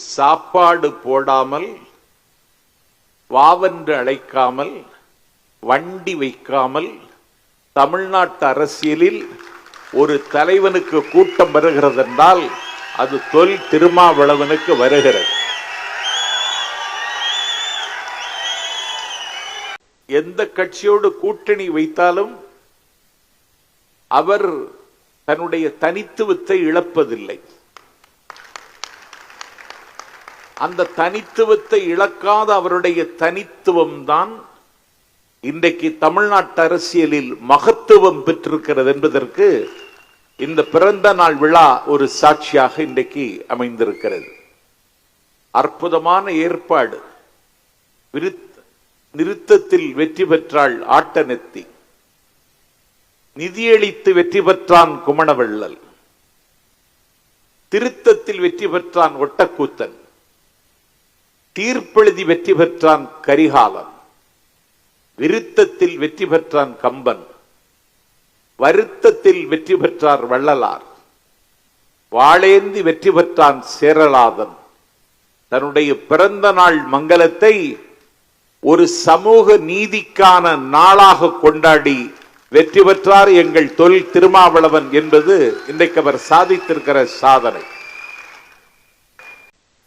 சாப்பாடு போடாமல் வாவென்று அழைக்காமல் வண்டி வைக்காமல் தமிழ்நாட்டு அரசியலில் ஒரு தலைவனுக்கு கூட்டம் வருகிறதென்றால் அது தொல் திருமாவளவனுக்கு வருகிறது. எந்த கட்சியோடு கூட்டணி வைத்தாலும் அவர் தன்னுடைய தனித்துவத்தை இழப்பதில்லை. அந்த தனித்துவத்தை இழக்காத அவருடைய தனித்துவம் தான் இன்றைக்கு தமிழ்நாட்டு அரசியலில் மகத்துவம் பெற்றிருக்கிறது என்பதற்கு இந்த பிறந்த நாள் விழா ஒரு சாட்சியாக இன்றைக்கு அமைந்திருக்கிறது. அற்புதமான ஏற்பாடு. விருத்- நிறுத்தத்தில் வெற்றி பெற்றாள் ஆட்டநெத்தி. நிதியளித்து வெற்றி பெற்றான் குமணவள்ளல். திருத்தத்தில் வெற்றி பெற்றான் ஒட்டக்கூத்தன். தீர்ப்பெழுதி வெற்றி பெற்றான் கரிகாலன். விருத்தத்தில் வெற்றி பெற்றான் கம்பன். வருத்தத்தில் வெற்றி பெற்றார் வள்ளலார். வாளேந்தி வெற்றி பெற்றான் சேரலாதன். தன்னுடைய பிறந்த நாள் மங்களத்தை ஒரு சமூக நீதிக்கான நாளாக கொண்டாடி வெற்றி பெற்றார் எங்கள் தொல் திருமாவளவன் என்பது இன்றைக்கு அவர் சாதித்திருக்கிற சாதனை.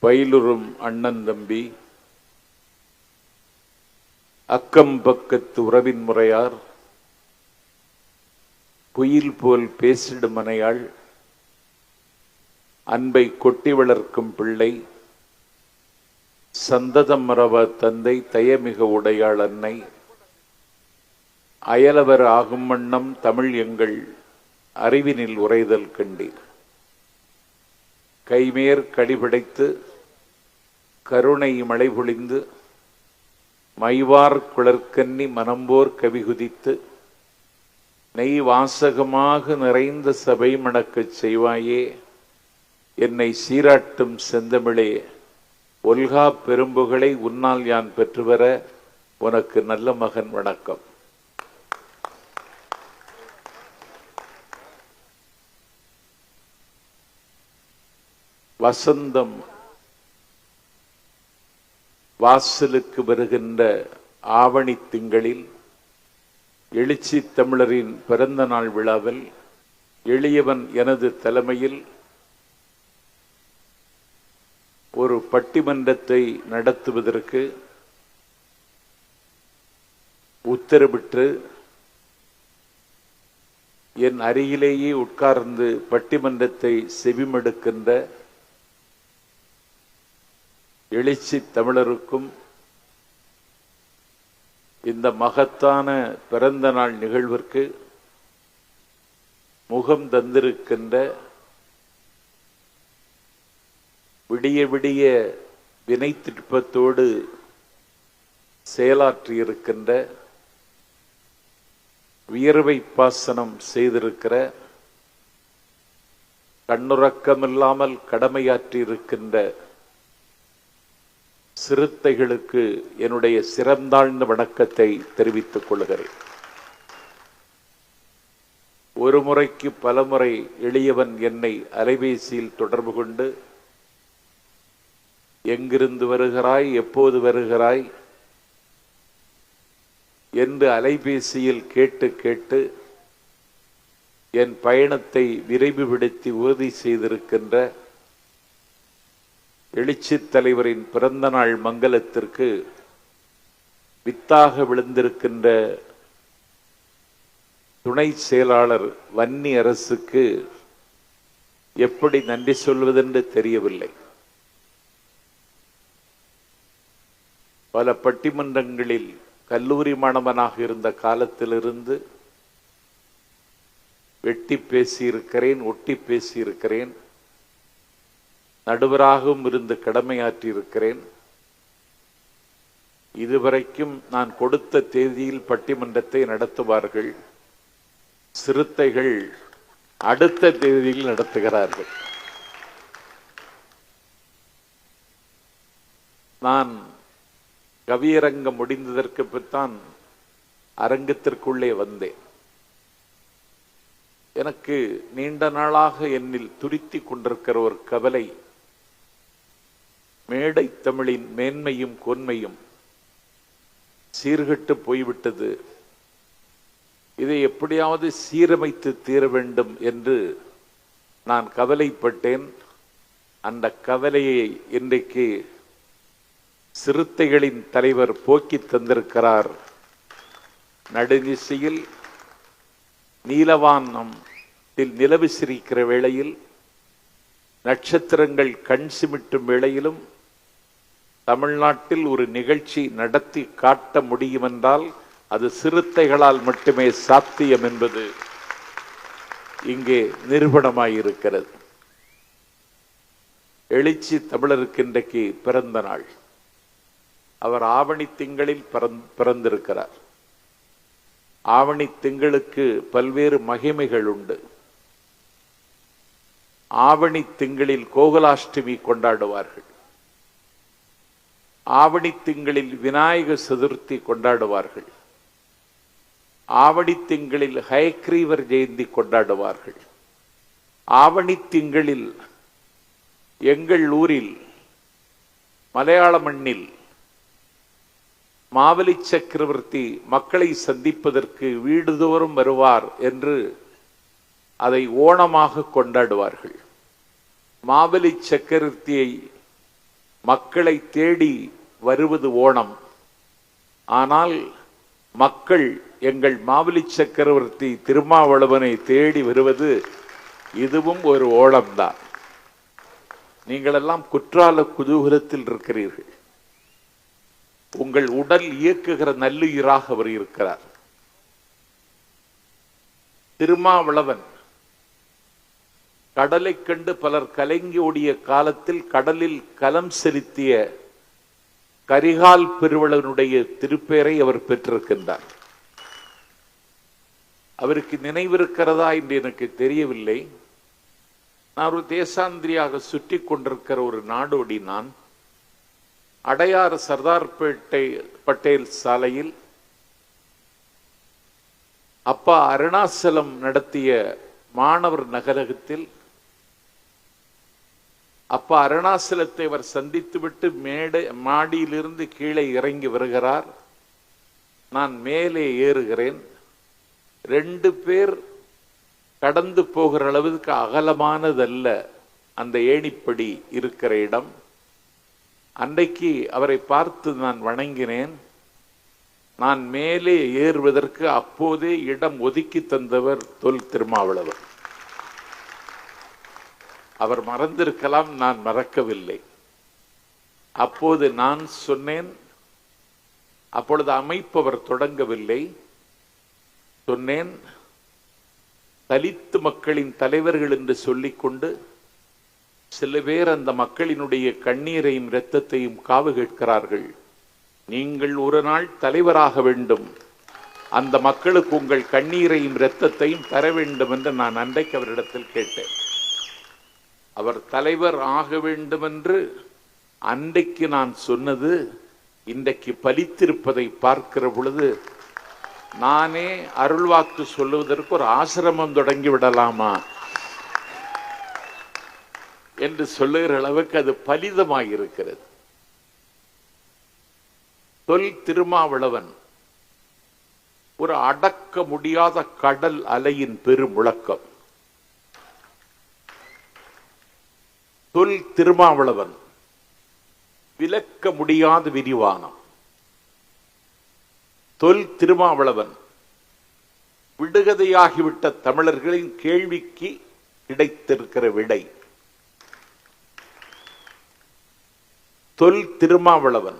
பயிலுறும் அண்ணன் தம்பி அக்கம் பக்கத்து உறவின் முறையார் குயில் போல் பேசிடும் மனையாள் அன்பை கொட்டி வளர்க்கும் பிள்ளை சந்ததம் மறவ தந்தை தயமிக உடையாள் அன்னை. அயலவர் ஆகும் வண்ணம் தமிழ் எங்கள் அறிவினில் உரைதல் கண்டீர். கைமேர் கடிபிடைத்து கருணை மழை பொழிந்து மைவார் குளர்கன்னி மனம்போர் கவிகுதித்து நெய் வாசகமாக நிறைந்த சபை மணக்கச் செய்வாயே. என்னை சீராட்டும் செந்தமிழே. ஒல்கா பெரும்புகளை உன்னால் யான் பெற்றுவர உனக்கு நல்ல மகன் வணக்கம். வசந்தம் வாசலுக்கு வருகின்ற ஆவணி திங்களில் எழுச்சி தமிழரின் பிறந்த நாள் விழாவில் எளியவன் எனது தலைமையில் ஒரு பட்டிமன்றத்தை நடத்துவதற்கு உத்தரவிட்டு என் அருகிலேயே உட்கார்ந்து பட்டிமன்றத்தை செவிமடுக்கின்ற எழுச்சி தமிழருக்கும் இந்த மகத்தான பிறந்த நாள் நிகழ்விற்கு முகம் தந்திருக்கின்ற விடிய விடிய வினை திருப்பத்தோடு செயலாற்றியிருக்கின்ற வியர்வை பாசனம் செய்திருக்கிற கண்ணுறக்கமில்லாமல் கடமையாற்றியிருக்கின்ற சிறுத்தைகளுக்கு என்னுடைய சிறந்தாழ்ந்த வணக்கத்தை தெரிவித்துக் கொள்கிறேன். ஒரு முறைக்கு பலமுறை எளியவன் என்னை அலைபேசியில் தொடர்பு கொண்டு எங்கிருந்து வருகிறாய் எப்போது வருகிறாய் என்று அலைபேசியில் கேட்டு கேட்டு என் பயணத்தை விரைவுபடுத்தி உறுதி செய்திருக்கின்ற எழுச்சித் தலைவரின் பிறந்தநாள் மங்கலத்திற்கு வித்தாக விழுந்திருக்கின்ற துணை செயலாளர் வன்னி அரசுக்கு எப்படி நன்றி சொல்வதென்று தெரியவில்லை. பல பட்டிமன்றங்களில் கல்லூரி மாணவனாக இருந்த காலத்திலிருந்து வெட்டி பேசியிருக்கிறேன் ஒட்டி பேசியிருக்கிறேன். நடுவராகவும் இருந்து கடமையாற்றி இருக்கிறேன் இதுவரைக்கும் நான் கொடுத்த தேதியில் பட்டிமன்றத்தை நடத்துவார்கள். சிறுத்தைகள் அடுத்த தேதியில் நடத்துகிறார்கள். நான் கவியரங்கம் முடிந்ததற்கு பிற்தான் அரங்கத்திற்குள்ளே வந்தேன். எனக்கு நீண்ட நாளாக என்னில் துருத்தி கொண்டிருக்கிற ஒரு கவலை மேடை தமிழின் மேன்மையும் கொன்மையும் சீர்கெட்டு போய்விட்டது. இதை எப்படியாவது சீரமைத்து தீர வேண்டும் என்று நான் கவலைப்பட்டேன். அந்த கவலையை இன்றைக்கு சிறுத்தைகளின் தலைவர் போக்கி தந்திருக்கிறார். நடுநிசையில் நீலவானம் நிலவு சிரிக்கிற வேளையில் நட்சத்திரங்கள் கண் சிமிட்டும் வேளையிலும் தமிழ்நாட்டில் ஒரு நிகழ்ச்சி நடத்தி காட்ட முடியுமென்றால் அது சிறுத்தைகளால் மட்டுமே சாத்தியம் என்பது இங்கே நிரூபணமாயிருக்கிறது. எழுச்சி தமிழருக்கு இன்றைக்கு பிறந்த நாள். அவர் ஆவணி திங்களில் பிறந்- பிறந்திருக்கிறார். ஆவணி திங்களுக்கு பல்வேறு மகிமைகள் உண்டு. ஆவணி திங்களில் கோகுலாஷ்டமி கொண்டாடுவார்கள். ஆவணி திங்களில் விநாயக சதுர்த்தி கொண்டாடுவார்கள். ஆவணி திங்களில் ஹயக்ரீவர் ஜெயந்தி கொண்டாடுவார்கள். ஆவணி திங்களில் எங்கள் ஊரில் மலையாள மண்ணில் மாவலி சக்கரவர்த்தி மக்களை சந்திப்பதற்கு வீடுதோறும் வருவார் என்று அதை ஓணமாக கொண்டாடுவார்கள். மாவலி சக்கரவர்த்தியை மக்களை தேடி வருவது ஓணம். ஆனால் மக்கள் எங்கள் மாவலி சக்கரவர்த்தி திருமாவளவனை தேடி வருவது இதுவும் ஒரு ஓணம்தான். நீங்களெல்லாம் குற்றால குதூகலத்தில் இருக்கிறீர்கள். உங்கள் உடல் இயக்குகிற நல்லுயிராக அவர் இருக்கிறார். திருமாவளவன் கடலை கண்டு பலர் கலங்கி ஓடிய காலத்தில் கடலில் கலம் செலுத்திய கரிகால் பெருவளனுடைய திருப்பெயரை அவர் பெற்றிருக்கின்றார். அவருக்கு நினைவிருக்கிறதா என்று எனக்கு தெரியவில்லை. நான் ஒரு தேசாந்திரியாக சுற்றி கொண்டிருக்கிற ஒரு நாடோடி நான் அடையாறு சர்தார்பேட்டை பட்டேல் சாலையில் அப்பா அருணாசலம் நடத்திய மாணவர் நகரகத்தில் அப்பா அருணாசலத்தை அவர் சந்தித்துவிட்டு மேடை மாடியிலிருந்து கீழே இறங்கி வருகிறார். நான் மேலே ஏறுகிறேன். ரெண்டு பேர் கடந்து போகிற அளவுக்கு அகலமானதல்ல. அந்த ஏணிப்படி இருக்கிற இடம். அன்றைக்கு அவரை பார்த்து நான் வணங்கினேன். நான் மேலே ஏறுவதற்கு அப்போதே இடம் ஒதுக்கி தந்தவர் தொல் திருமாவளவர் அவர் மறந்திருக்கலாம் நான் மறக்கவில்லை. அப்போது நான் சொன்னேன் அப்பொழுது அமைப்பவர் தொடங்கவில்லை. சொன்னேன் தலித்து மக்களின் தலைவர்கள் என்று சொல்லிக்கொண்டு சில பேர் அந்த மக்களினுடைய கண்ணீரையும் இரத்தத்தையும் காவு கேட்கிறார்கள். நீங்கள் ஒரு நாள் தலைவராக வேண்டும். அந்த மக்களுக்கு உங்கள் கண்ணீரையும் இரத்தத்தையும் தர வேண்டும் என்று நான் அன்றைக்கு அவரிடத்தில் கேட்டேன். அவர் தலைவர் ஆக வேண்டும் என்று அன்றைக்கு நான் சொன்னது இன்றைக்கு பலித்திருப்பதை பார்க்கிற பொழுது நானே அருள்வாக்கு சொல்லுவதற்கு ஒரு ஆசிரமம் தொடங்கி விடலாமா? என்று சொல்லுகிற அளவுக்கு அது பலிதமாயிருக்கிறது. தொல் திருமாவளவன் ஒரு அடக்க முடியாத கடல் அலையின் பெருமுழக்கம். தொல் திருமாவளவன் விளக்க முடியாத விரிவானம். தொல் திருமாவளவன் விடுகதையாகிவிட்ட தமிழர்களின் கேள்விக்கு கிடைத்திருக்கிற விடை. தொல் திருமாவளவன்.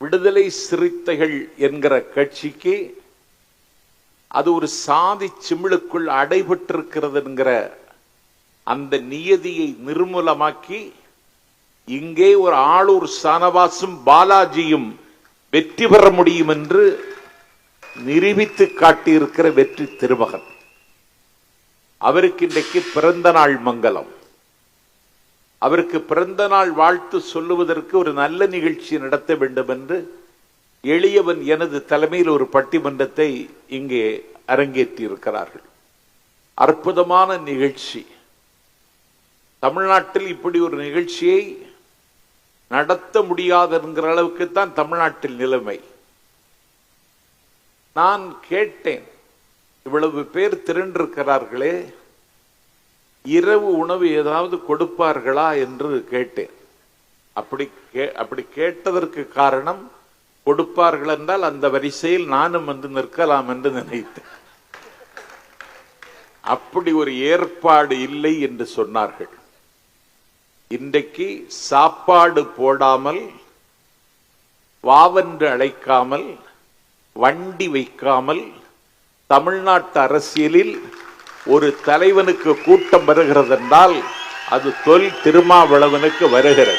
விடுதலை சிறுத்தைகள் என்கிற கட்சிக்கு அது ஒரு சாதி சிமிழுக்குள் அடைபட்டிருக்கிறது என்கிற அந்த நியதியை நிர்மூலமாக்கி இங்கே ஒரு ஆளூர் சானவாசும் பாலாஜியும் வெற்றி பெற முடியும் என்று நிரூபித்து காட்டியிருக்கிற வெற்றி திருமகன். அவருக்கு இன்றைக்கு பிறந்த நாள் மங்கலம் அவருக்கு பிறந்த நாள் வாழ்த்து சொல்லுவதற்கு ஒரு நல்ல நிகழ்ச்சி நடத்த வேண்டும் என்று எளியவன் எனது தலைமையில் ஒரு பட்டிமன்றத்தை இங்கே அரங்கேற்றி இருக்கிறார்கள் அற்புதமான நிகழ்ச்சி. தமிழ்நாட்டில் இப்படி ஒரு நிகழ்ச்சியை நடத்த முடியாது என்கிற அளவுக்கு தான் தமிழ்நாட்டில் நிலைமை. நான் கேட்டேன். இவ்வளவு பேர் திரண்டிருக்கிறார்களே. இரவு உணவு ஏதாவது கொடுப்பார்களா என்று கேட்டேன். அப்படி கே- அப்படி கேட்டதற்கு காரணம் கொடுப்பார்கள் என்றால் அந்த வரிசையில் நானும் வந்து நிற்கலாம் என்று நினைத்தேன். அப்படி ஒரு ஏற்பாடு இல்லை என்று சொன்னார்கள். இன்றைக்கு சாப்பாடு போடாமல் வாவென்று அழைக்காமல் வண்டி வைக்காமல் தமிழ்நாட்டு அரசியலில் ஒரு தலைவனுக்கு கூட்டம் வருகிறது என்றால் அது தொல் திருமாவளவனுக்கு வருகிறது.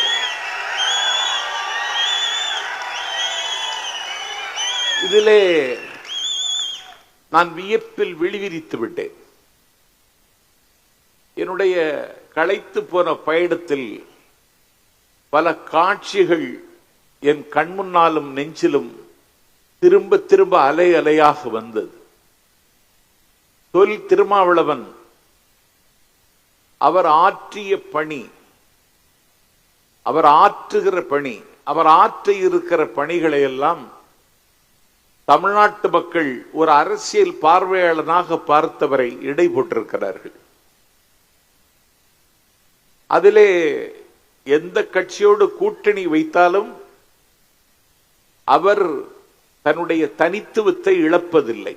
இதிலே நான் வியப்பில் விழிவிரித்து விட்டேன். என்னுடைய களைத்து போன பயணத்தில் பல காட்சிகள் என் கண்முன்னாலும் நெஞ்சிலும் திரும்ப திரும்ப அலை அலையாக வந்தது. தொல் திருமாவளவன். அவர் ஆற்றிய பணி அவர் ஆற்றுகிற பணி அவர் ஆற்ற இருக்கிற பணிகளை எல்லாம் தமிழ்நாட்டு மக்கள் ஒரு அரசியல் பார்வையாளனாக பார்த்தவரை இடை போட்டிருக்கிறார்கள் அதிலே எந்த கட்சியோடு கூட்டணி வைத்தாலும் அவர் தன்னுடைய தனித்துவத்தை இழப்பதில்லை.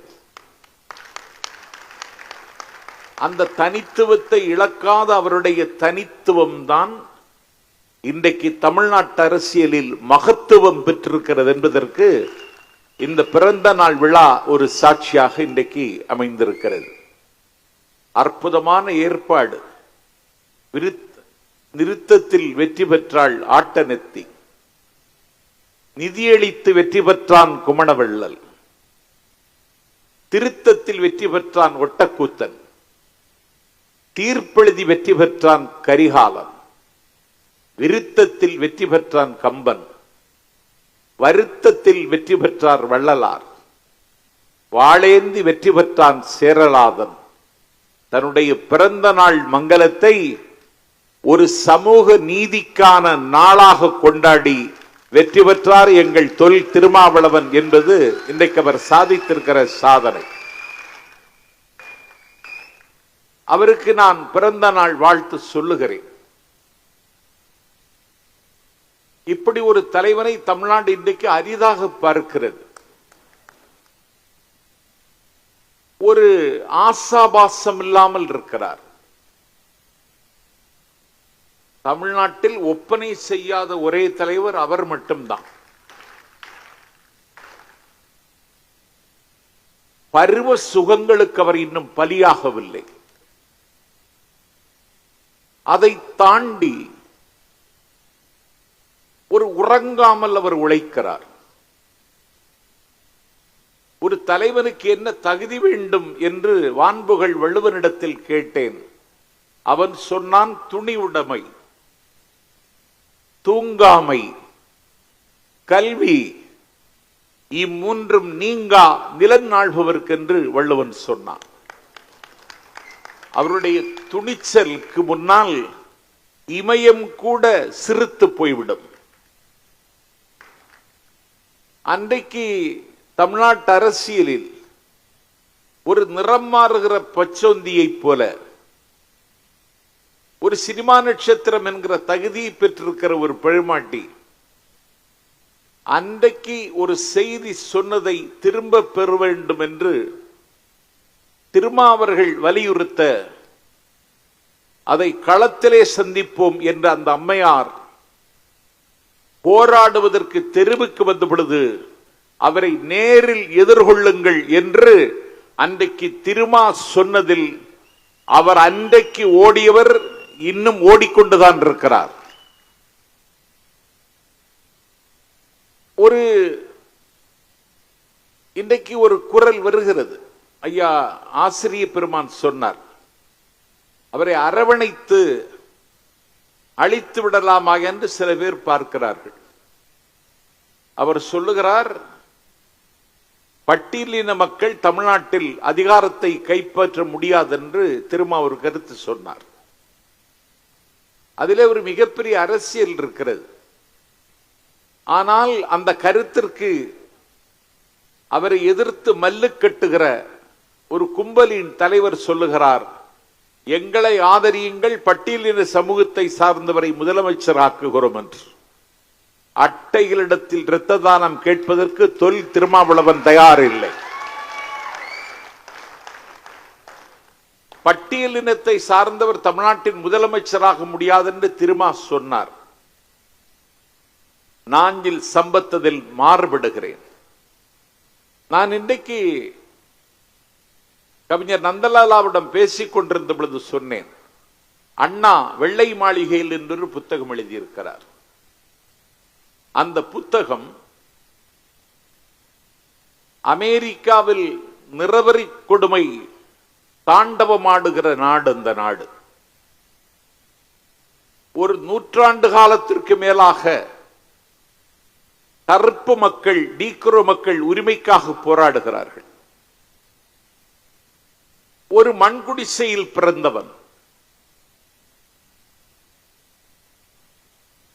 அந்த தனித்துவத்தை இழக்காத அவருடைய தனித்துவம்தான் இன்றைக்கு தமிழ்நாட்டு அரசியலில் மகத்துவம் பெற்றிருக்கிறது என்பதற்கு இந்த பிறந்த நாள் விழா ஒரு சாட்சியாக இன்றைக்கு அமைந்திருக்கிறது. அற்புதமான ஏற்பாடு. நிறுத்தத்தில் வெற்றி பெற்றாள் ஆட்டநெத்தி. நிதியளித்து வெற்றி பெற்றான் குமணவள்ளல். திருத்தத்தில் வெற்றி பெற்றான் ஒட்டக்கூத்தன். தீர்ப்பெழுதி வெற்றி பெற்றான் கரிகாலன். விருத்தத்தில் வெற்றி பெற்றான் கம்பன். வருத்தத்தில் வெற்றி பெற்றார் வள்ளலார். வாளேந்தி வெற்றி பெற்றான் சேரலாதன். தன்னுடைய பிறந்த நாள் மங்களத்தை ஒரு சமூக நீதிக்கான நாளாக கொண்டாடி வெற்றி பெற்றார் எங்கள் தொழில் திருமாவளவன் என்பது இன்றைக்கு அவர் சாதித்திருக்கிற சாதனை. அவருக்கு நான் பிறந்த நாள் வாழ்த்து சொல்லுகிறேன். இப்படி ஒரு தலைவனை தமிழ்நாடு இன்றைக்கு அரிதாக பார்க்கிறது. ஒரு ஆசாபாசம் இல்லாமல் இருக்கிறார். தமிழ்நாட்டில் ஒப்பனை செய்யாத ஒரே தலைவர் அவர் மட்டும்தான். பருவ சுகங்களுக்கு அவர் இன்னும் பலியாகவில்லை. அதை தாண்டி ஒரு உறங்காமல் அவர் உழைக்கிறார். ஒரு தலைவனுக்கு என்ன தகுதி வேண்டும் என்று வான்புகள் வள்ளுவனிடத்தில் கேட்டேன். அவன் சொன்னான் துணிவுடைமை தூங்காமை கல்வி இம்மூன்றும் நீங்கா நிலநாழ்பவர்க்கென்று வள்ளுவன் சொன்னான். அவருடைய துணிச்சலுக்கு முன்னால் இமயம் கூட சிரித்து போய்விடும். அன்றைக்கு தமிழ்நாட்டு அரசியலில் ஒரு நிறம் மாறுகிற பச்சோந்தியைப் போல ஒரு சினிமா நட்சத்திரம் என்கிற தகுதியை பெற்றிருக்கிற ஒரு பழுமாட்டி அன்றைக்கு ஒரு செய்தி சொன்னதை திரும்ப பெற வேண்டும் என்று திருமாவர்கள் வலியுறுத்த அதை களத்திலே சந்திப்போம் என்ற அந்த அம்மையார் போராடுவதற்கு தெருவுக்கு வந்த பொழுது அவரை நேரில் எதிர்கொள்ளுங்கள் என்று அன்றைக்கு திருமா சொன்னதில் அவர் அன்றைக்கு ஓடியவர் இன்னும் ஓடிக்கொண்டுதான் இருக்கிறார். ஒரு இன்றைக்கு ஒரு குரல் வருகிறது. ஐயா ஆசிரிய பெருமான் சொன்னார் அவரை அரவணைத்து அழித்து விடலாமா என்று சில பேர் பார்க்கிறார்கள். அவர் சொல்லுகிறார் பட்டியலின மக்கள் தமிழ்நாட்டில் அதிகாரத்தை கைப்பற்ற முடியாது என்று திரும்ப ஒரு கருத்து சொன்னார். அதிலே ஒரு மிகப்பெரிய அரசியல் இருக்கிறது. ஆனால் அந்த கருத்திற்கு அவரை எதிர்த்து மல்லு கட்டுகிற ஒரு கும்பலின் தலைவர் சொல்லுகிறார் எங்களை ஆதரியுங்கள் பட்டியலின சமூகத்தை சார்ந்தவரை முதலமைச்சராக்குகிறோம் என்று. அட்டைகளிடத்தில் இரத்த தானம் கேட்பதற்கு தொல் திருமாவளவன் தயார் இல்லை. பட்டியலினத்தை சார்ந்தவர் தமிழ்நாட்டின் முதலமைச்சராக முடியாது என்று திருமா சொன்னார் நாஞ்சில் சம்பத்ததில் மாறுபடுகிறேன். நான் இன்றைக்கு கவிஞர் நந்தலாலாவிடம் பேசிக் கொண்டிருந்த பொழுது சொன்னேன் அண்ணா வெள்ளை மாளிகையில் என்று புத்தகம் எழுதியிருக்கிறார். அந்த புத்தகம் அமெரிக்காவில் நிறவரி கொடுமை தாண்டவமாடுகிற நாடு அந்த நாடு. ஒரு நூற்றாண்டு காலத்திற்கு மேலாக கருப்பு மக்கள் டீக்ரோ மக்கள் உரிமைக்காக போராடுகிறார்கள். ஒரு மண்குடிசையில் பிறந்தவன்.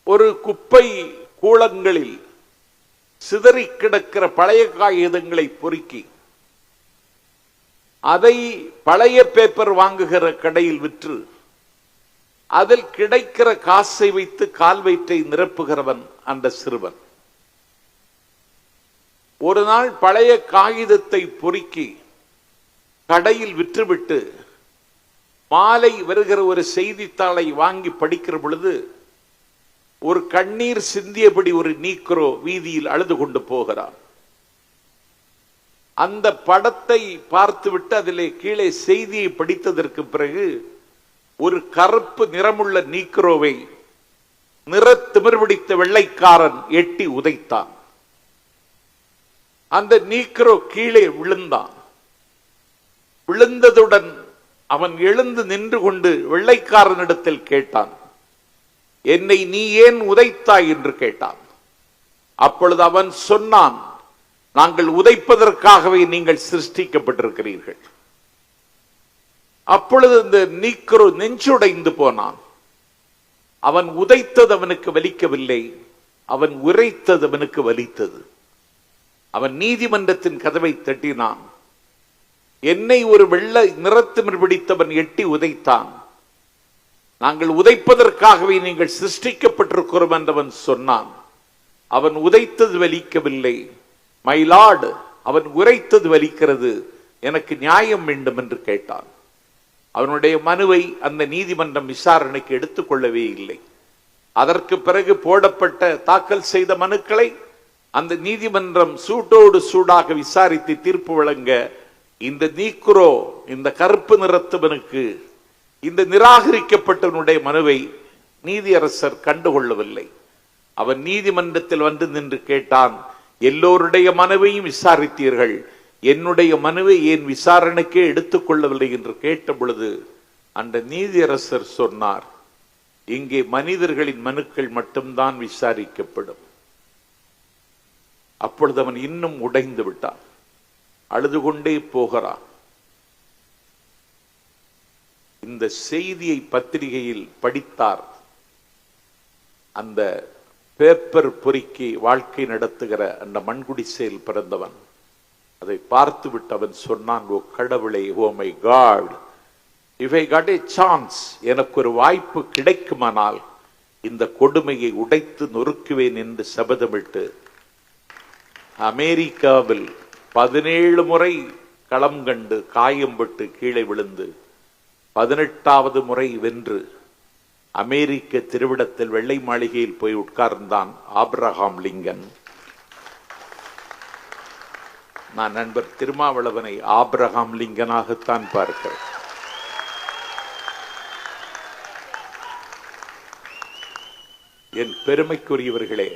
ஒரு குப்பை கூளங்களில் சிதறி கிடக்கிற பழைய காகிதங்களை பொறுக்கி அதை பழைய பேப்பர் வாங்குகிற கடையில் விற்று அதில் கிடைக்கிற காசை வைத்து கால் வயிற்றை நிரப்புகிறவன் அந்த சிறுவன். ஒரு நாள் பழைய காகிதத்தை பொறுக்கி கடையில் விற்றுவிட்டு மாலை வருகிற ஒரு செய்தித்தாளை வாங்கி படிக்கிற பொழுது ஒரு கண்ணீர் சிந்தியபடி ஒரு நீக்ரோ வீதியில் அழுது கொண்டு போகிறார் அந்த படத்தை பார்த்துவிட்டு அதிலே கீழே செய்தியை படித்ததற்கு பிறகு ஒரு கருப்பு நிறமுள்ள நீக்ரோவை நிற திமிர்பிடித்த வெள்ளைக்காரன் எட்டி உதைத்தான். அந்த நீக்ரோ கீழே விழுந்தான். விழுந்ததுடன் அவன் எழுந்து நின்று கொண்டு வெள்ளைக்காரனிடத்தில் கேட்டான் என்னை நீ ஏன் உதைத்தாய்? என்று கேட்டான். அப்பொழுது அவன் சொன்னான் நாங்கள் உதைப்பதற்காகவே நீங்கள் சிருஷ்டிக்கப்பட்டிருக்கிறீர்கள். அப்பொழுது இந்த நீக்கரு நெஞ்சுடைந்து போனான். அவன் உதைத்தது அவனுக்கு வலிக்கவில்லை அவன் உரைத்தது அவனுக்கு வலித்தது. அவன் நீதிமன்றத்தின் கதவை தட்டினான். என்னை ஒரு வெள்ள நிறத்திமிர் பிடித்தவன் எட்டி உதைத்தான். நாங்கள் உதைப்பதற்காகவே நீங்கள் சிருஷ்டிக்கப்பட்டிருக்கிறோம் என்றவன் சொன்னான். அவன் உதைத்தது வலிக்கவில்லை. மயிலாடு அவன் உரைத்தது வலிக்கிறது. எனக்கு நியாயம் வேண்டும் என்று கேட்டான். அவனுடைய மனுவை அந்த நீதிமன்றம் விசாரணைக்கு எடுத்துக்கொள்ளவே இல்லை. அதற்கு பிறகு போடப்பட்ட தாக்கல் செய்த மனுக்களை அந்த நீதிமன்றம் சூட்டோடு சூடாக விசாரித்து தீர்ப்பு வழங்க இந்த நீக்குரோ இந்த கருப்பு நிறத்தவனுக்கு இந்த நிராகரிக்கப்பட்டவனுடைய மனுவை நீதியரசர் கண்டுகொள்ளவில்லை. அவன் நீதிமன்றத்தில் வந்து நின்று கேட்டான் எல்லோருடைய மனுவையும் விசாரித்தீர்கள். என்னுடைய மனுவை ஏன் விசாரணைக்கே எடுத்துக்கொள்ளவில்லை என்று கேட்ட பொழுது அந்த நீதியரசர் சொன்னார் இங்கே மனிதர்களின் மனுக்கள் மட்டும்தான் விசாரிக்கப்படும். அப்பொழுது அவன் இன்னும் உடைந்து விட்டான். அழுது கொண்டே போகிறான். இந்த செய்தியை பத்திரிகையில் படித்தார். அந்த பேப்பர் பொறுக்கி வாழ்க்கை நடத்துகிற அந்த மண்குடிசையில் பிறந்தவன். அதை பார்த்து அவன் சொன்னான் ஓ கடவுளை ஓ my god if I got a chance எனக்கு ஒரு வாய்ப்பு கிடைக்குமானால் இந்த கொடுமையை உடைத்து நொறுக்குவேன் என்று சபதமிட்டு அமெரிக்காவில் பதினேழு முறை களம் கண்டு காயம்பட்டு கீழே விழுந்து பதினெட்டாவது முறை வென்று அமெரிக்க திருவிடத்தில் வெள்ளை மாளிகையில் போய் உட்கார்ந்தான் ஆப்ரஹாம் லிங்கன். நான் நண்பர் திருமாவளவனை ஆப்ரஹாம் லிங்கனாகத்தான் பார்க்கிறேன். என் பெருமைக்குரியவர்களே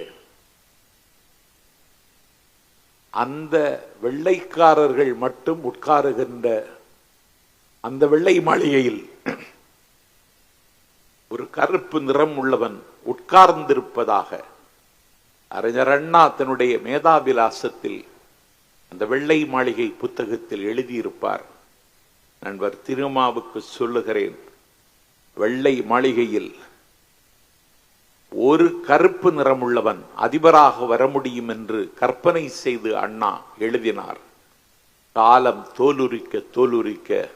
அந்த வெள்ளைக்காரர்கள் மட்டும் உட்காருகின்ற அந்த வெள்ளை மாளிகையில் ஒரு கருப்பு நிறம் உள்ளவன் உட்கார்ந்திருப்பதாக அறிஞர் அண்ணா தன்னுடைய மேதாவிலாசத்தில் அந்த வெள்ளை மாளிகை புத்தகத்தில் எழுதியிருப்பார். நண்பர் திருமாவுக்கு சொல்லுகிறேன் வெள்ளை மாளிகையில் ஒரு கருப்பு நிறமுள்ளவன் அதிபராக வர முடியும் என்று கற்பனை செய்து அண்ணா எழுதினார். காலம் தோலுரிக்க தோலுரிக்க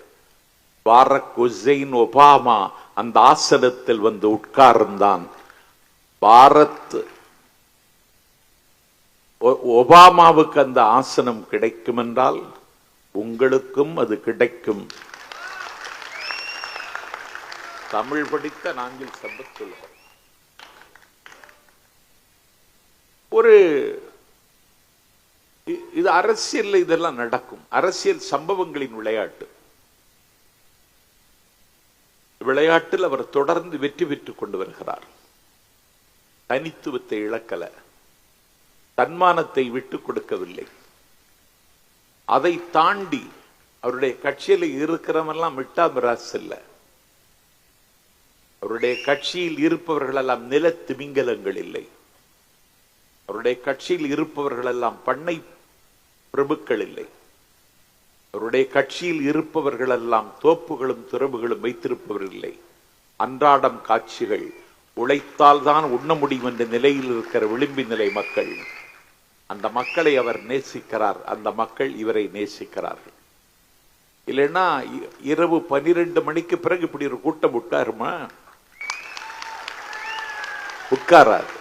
பாரக் உசைன் ஒபாமா அந்த ஆசனத்தில் வந்து உட்கார்ந்தான். பாரத் ஒபாமாவுக்கு அந்த ஆசனம் கிடைக்கும் என்றால் உங்களுக்கும் அது கிடைக்கும். தமிழ் படித்த நாங்கள் சம்பத்துள்ளவர் ஒரு இது அரசியல்ல இதெல்லாம் நடக்கும். அரசியல் சம்பவங்களின் விளையாட்டு. விளையாட்டில் அவர் தொடர்ந்து வெற்றி பெற்றுக் கொண்டு வருகிறார். தனித்துவத்தை இழக்கல. தன்மானத்தை விட்டுக் கொடுக்கவில்லை. அதை தாண்டி அவருடைய கட்சியில் இருக்கிறவெல்லாம் மிட்டா மிராஸ் இல்ல. அவருடைய கட்சியில் இருப்பவர்கள் எல்லாம் நில திமிங்கலங்கள் இல்லை. அவருடைய கட்சியில் இருப்பவர்கள் எல்லாம் பண்ணை பிரபுக்கள் இல்லை அவருடைய கட்சியில் இருப்பவர்கள் எல்லாம் தோப்புகளும் துறவுகளும் வைத்திருப்பவர் இல்லை அன்றாடம் காட்சிகள் உழைத்தால் தான் உண்ண முடியும் என்ற நிலையில் இருக்கிற விளிம்பி நிலை மக்கள். அந்த மக்களை அவர் நேசிக்கிறார். அந்த மக்கள் இவரை நேசிக்கிறார்கள். இல்லைன்னா இ- இரவு பனிரெண்டு மணிக்கு பிறகு இப்படி ஒரு கூட்டம் உட்காருமா? உட்காராது.